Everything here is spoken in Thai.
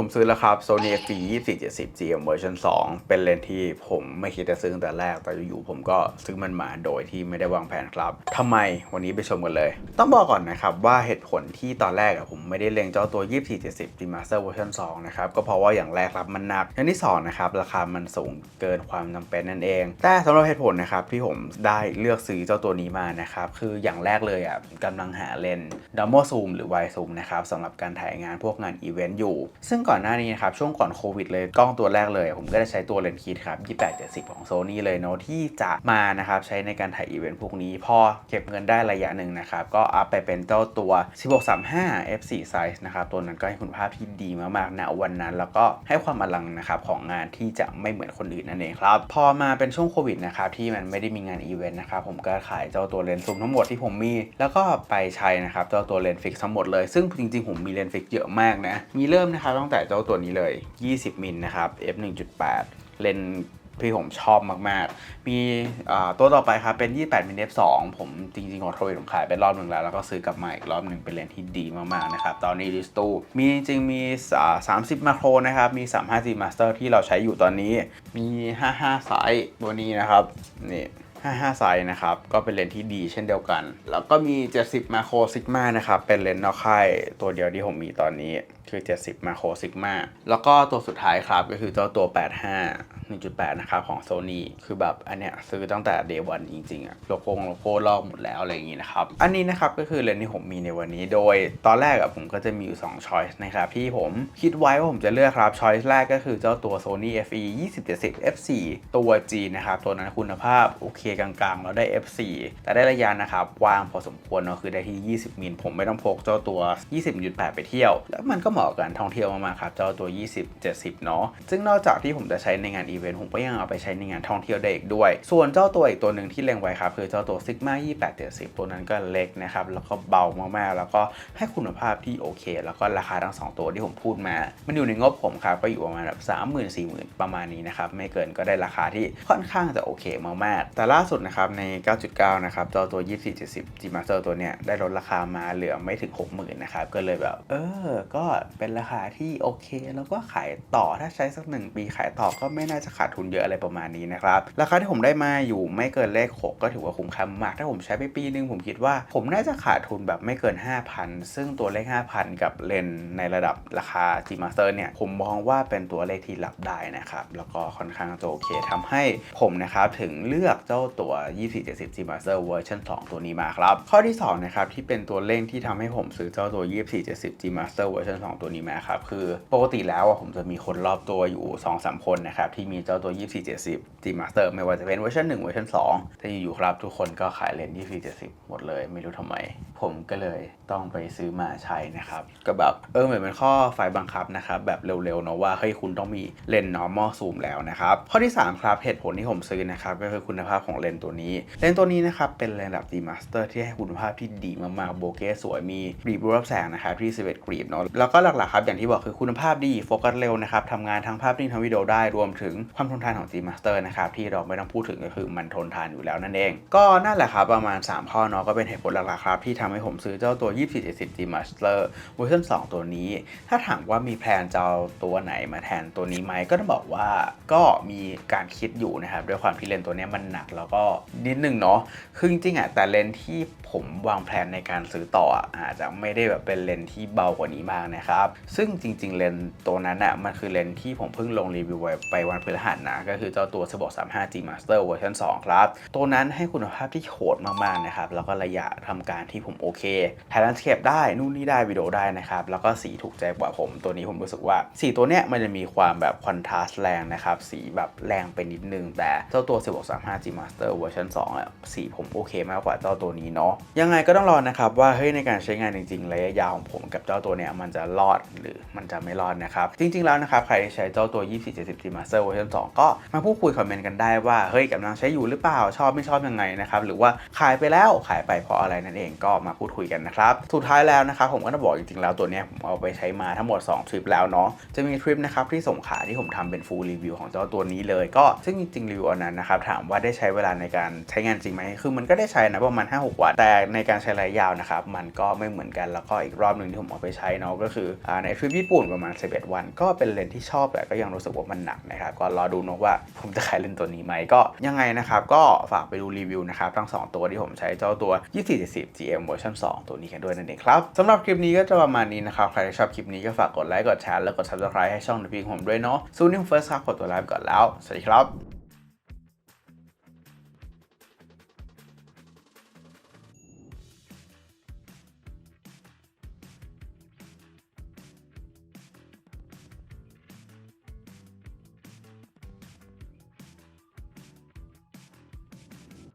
ผมซื้อแล้วครับ Sony FE 2470 GM version 2เป็นเลนส์ที่ผมไม่คิดจะซื้อตั้งแต่แรก แต่อยู่ๆผมก็ซื้อมันมาโดยที่ไม่ได้วางแผนครับ ทำไมวันนี้ไปชมกันเลย ต้องบอกก่อนนะครับ ว่าเหตุผลที่ตอนแรกอะผมไม่ได้เล็งเจ้าตัว 2470 Remaster version 2นะครับ ก็เพราะว่าอย่างแรกครับมันหนัก อย่างที่สองนะครับราคามันสูงเกินความจำเป็นนั่นเอง แต่สำหรับเหตุผลนะครับที่ผมได้เลือกซื้อเจ้าตัวนี้มานะครับคืออย่างแรกเลยอะกำลังหาเลนส์ Domo Zoom หรือ Wide Zoom นะครับสำหรับการถ่ายงานพวกงานอีเวนต์อยู่ ซึ่งก่อนหน้านี้นะครับ ช่วงก่อนโควิดเลยกล้องตัวแรกเลย ผมก็ได้ใช้ตัวเลนส์คิดครับ2870 ของ Sony เลยเนาะที่จะมานะครับใช้ในการถ่ายอีเวนต์พวกนี้ พอเก็บเงินได้ระยะหนึ่งนะครับ ก็อัพไปเป็นเจ้าตัว 1635 f4 size นะครับ ตัวนั้นก็ให้คุณภาพที่ดีมากๆณวันนั้น แล้วก็ให้ความอลังนะครับของงานที่จะไม่เหมือนคนอื่นนั่นเองครับ พอมาเป็นช่วงโควิดนะครับที่มันไม่ได้มีงานอีเวนต์นะครับผมก็ขายเจ้าตัวเลนส์ซูมทั้งหมดที่ผมมี แล้วก็ไปใช้นะครับเจ้าตัวเลนส์ฟิกทั้งหมดเลยซึ่งจริงๆผมมีเลนส์ฟิกเยอะมากนะมีเริ่มนะครับตั้งแแต่เจ้าตัวนี้เลย 20 มิลนะครับ f 1.8 เลนส์ที่ผมชอบมาก ๆ มีตัวต่อไปครับ เป็น 28มิล f 2ผมจริงๆของโทรผมขายไปรอบหนึ่งแล้ว แล้วก็ซื้อกลับมาอีกรอบหนึ่งเป็นเลนที่ดีมาก ๆ นะครับ ตอนนี้ดิสตูมีจริงๆมี 30มาโครนะครับ มี 35G Master ที่เราใช้อยู่ตอนนี้ มี 55สายตัวนี้นะครับ นี่ 55ไซส์นะครับ ก็เป็นเลนส์ที่ดีเช่นเดียวกัน แล้วก็มี 70มาโครซิกมานะครับ เป็นเลนส์นอกค่ายตัวเดียวที่ผมมีตอนนี้คือ 70มาโครซิกมาแล้วก็ตัวสุดท้ายครับก็คือเจ้าตัว 85 1.8 นะครับของ Sony คือแบบอันเนี้ยซื้อตั้งแต่ day one จริงๆอะโลโก้โลโก้ลอกหมดแล้วอะไรอย่างงี้นะครับ อันนี้นะครับก็คือเลนส์ที่ผมมีในวันนี้ โดยตอนแรกอะผมก็จะมีอยู่2 choice นะครับที่ผมคิดไว้ว่าผมจะเลือกครับ choice แรกก็คือเจ้าตัว Sony FE 2070 F4 ตัว G นะครับตัวนั้นคุณภาพโอเคกลางๆ แล้วได้ F4 แต่ได้ระยะนะครับวางพอสมควรเนาะคือได้ที่ 20 มิลผมไม่ต้องพกเจ้าตัว 20.8 ไปเที่ยว แล้วมันก็เหมาะกับการท่องเที่ยวมากๆครับเจ้าตัว 20-70 เนาะซึ่งนอกจากที่ผมจะใช้ในงานอีเวนต์ผมก็ยังเอาไปใช้ในงานท่องเที่ยวได้อีกด้วย ส่วนเจ้าตัวอีกตัวหนึ่งที่เล็งไว้ครับคือเจ้าตัว Sigma 2870 ตัวนั้นก็เล็กนะครับแล้วก็เบามากๆ แล้วก็ให้คุณภาพที่โอเค แล้วก็ราคาทั้งสองตัวที่ผมพูดมา มันอยู่ในงบผมครับก็อยู่ประมาณแบบ30,000 40,000ประมาณนี้นะครับไม่เกินก็ได้ราคาที่ค่อนข้างจะโอเคมากๆแต่ล่าสุดนะครับใน 9.9 นะครับเจ้าตัว 2470 G Master ตัวเนี้ยได้ลดราคามาเหลือไม่ถึง 60,000นะครับก็เลยแบบ เออ ก็เป็นราคาที่โอเค แล้วก็ขายต่อถ้าใช้สักหนึ่งปีขายต่อก็ไม่น่าจะขาดทุนเยอะอะไรประมาณนี้นะครับ ราคาที่ผมได้มาอยู่ไม่เกินเลข 6 ก็ถือว่าคุ้มค่ามาก ถ้าผมใช้ไปปีนึงผมคิดว่า ผมน่าจะขาดทุนแบบไม่เกิน 5,000 ซึ่งตัวเลข 5,000 กับเลนในระดับราคา G Master เนี่ย ผมมองว่าเป็นตัวเลขที่รับได้นะครับ แล้วก็ค่อนข้างจะโอเคทำให้ผมนะครับถึงเลือกเจ้าตัว 2470 G Master เวอร์ชัน2ตัวนี้มาครับ ข้อที่ 2 นะครับ ที่เป็นตัวเร่งที่ทำให้ผมซื้อเจ้าตัว 2470 G Master เวอร์ชัน2ตัวนี้มาครับคือปกติแล้วผมจะมีคนรอบตัวอยู่ 2-3 คนนะครับที่มีเจ้าตัว 2470 G Master ไม่ว่าจะเป็นเวอร์ชัน1เวอร์ชัน2แต่อยู่ๆครับทุกคนก็ขายเลนส์2470 หมดเลยไม่รู้ทำไม ผมก็เลยต้องไปซื้อมาใช้นะครับ ก็แบบเออเหมือนเป็นข้อฝ่ายบังคับนะครับ แบบเร็วๆเนาะว่าเฮ้ยคุณต้องมีเลนส์ normal zoom แล้วนะครับ ข้อที่ 3 ครับเหตุผลที่ผมซื้อนะครับก็คือคุณภาพของเลนส์ตัวนี้ เลนส์ตัวนี้นะครับเป็นเลนส์ระดับ G Master ที่ให้คุณภาพที่ดีมากๆโบเก้สวยมีกรีบรูรับแสงนะครับที่11กรีบเนาะแล้วก็หลักๆครับอย่างที่บอกคือคุณภาพดีโฟกัสเร็วนะครับทำงานทั้งภาพนิ่งทั้งวิดีโอได้รวมถึงความทนทานของ G Master นะครับที่เราไม่ต้องพูดถึงก็คือมันทนทานอยู่แล้วนั่นเอง ก็นั่นแหละครับประมาณ 3 ข้อเนาะก็เป็นเหตุผลหลักๆครับที่ทำให้ผมซื้อเจ้าตัว 2470 G Master เวอร์ชัน2ตัวนี้ ถ้าถามว่ามีแพลนจะเอาตัวไหนมาแทนตัวนี้ไหมก็ต้องบอกว่าก็มีการคิดอยู่นะครับด้วยความที่เลนตัวนี้มันหนักแล้วก็นิดนึงเนาะคือจริงๆอะแต่เลนที่ผมวางแผนในการซื้อต่ออาจจะไม่ได้แบบเป็นเลนที่เบากว่านี้มากนะครับซึ่งจริง ๆ เลนตัวนั้นอะมันคือเลนที่ผมเพิ่งลงรีวิวไว้ไปวันพฤหัสนะก็คือเจ้าตัว1635 G Master เวอร์ชัน2ครับตัวนั้นให้คุณภาพที่โหดมากๆนะครับแล้วก็ระยะทำการที่ผมโอเคถ่ายแลนด์สเคปได้นู่นนี่ได้วิดีโอได้นะครับแล้วก็สีถูกใจกว่าผมตัวนี้ผมรู้สึกว่าสีตัวเนี้ยมันจะมีความแบบคอนทราสต์แรงนะครับสีแบบแรงไปนิดนึง แต่เจ้าตัว1635 G Master เวอร์ชัน2อะสีผมโอเคมากกว่าเจ้าตัวนี้เนาะยังไงก็ต้องรอนะครับว่าเฮ้ยในการใช้งานจริงๆระยะยาวของผมกับเจ้าตัวเนี้ยมันจะรอดหรือมันจะไม่รอดนะครับจริง ๆแล้วนะครับใครที่ใช้เจ้าตัว 2470 G Master เวอร์ชันร์ชัน2ก็มาพูดคุยคอมเมนต์กันได้ว่าเฮ้ยกำลังใช้อยู่หรือเปล่าชอบไม่ชอบยังไงนะครับหรือว่าขายไปแล้วขายไปเพราะอะไรนั่นเองก็มาพูดคุยกันนะครับสุดท้ายแล้วนะครับผมก็จะบอกจริงๆแล้วตัวเนี้ยผมเอาไปใช้มาทั้งหมด2ทริปแล้วเนาะจะมีทริปนะครับที่สงขาที่ผมทำเป็นฟูลรีวิวของเจ้าตัวนี้เลยก็ซึ่งจริงๆรีวิวอันนั้นนะครับถามว่าได้ใช้เวลาในการใช้งานจริงไหมคือมันก็ได้ใช้นะประมาณ5-6วันแต่ในการใช้ระยะยาวนะครับมันก็ไม่เหมือนกันแล้วก็อีกรอบหนึ่งที่ผมเอาไปใช้เนาะก็คือในทริปญี่ปุ่นประมาณ 11 วัน ก็เป็นเลนที่ชอบแต่ก็ยังรู้สึกว่ามันหนักนะครับก็รอดูเนอะว่าผมจะขายเล่นตัวนี้ไหมก็ยังไงนะครับ ก็ฝากไปดูรีวิวนะครับทั้ง 2 ตัวที่ผมใช้เจ้าตัว 2470 GM เวอร์ชัน2ตัวนี้กันด้วยนั่นเองครับสำหรับคลิปนี้ก็จะประมาณนี้นะครับ ใครที่ชอบคลิปนี้ก็ฝากกดไลค์กดแชร์และกด subscribe ให้ช่อง The Pink ผมด้วยเนาะซูนิ่งเฟิร์สครับขอตัวลาไปก่อนแล้ว สวัสดีครับ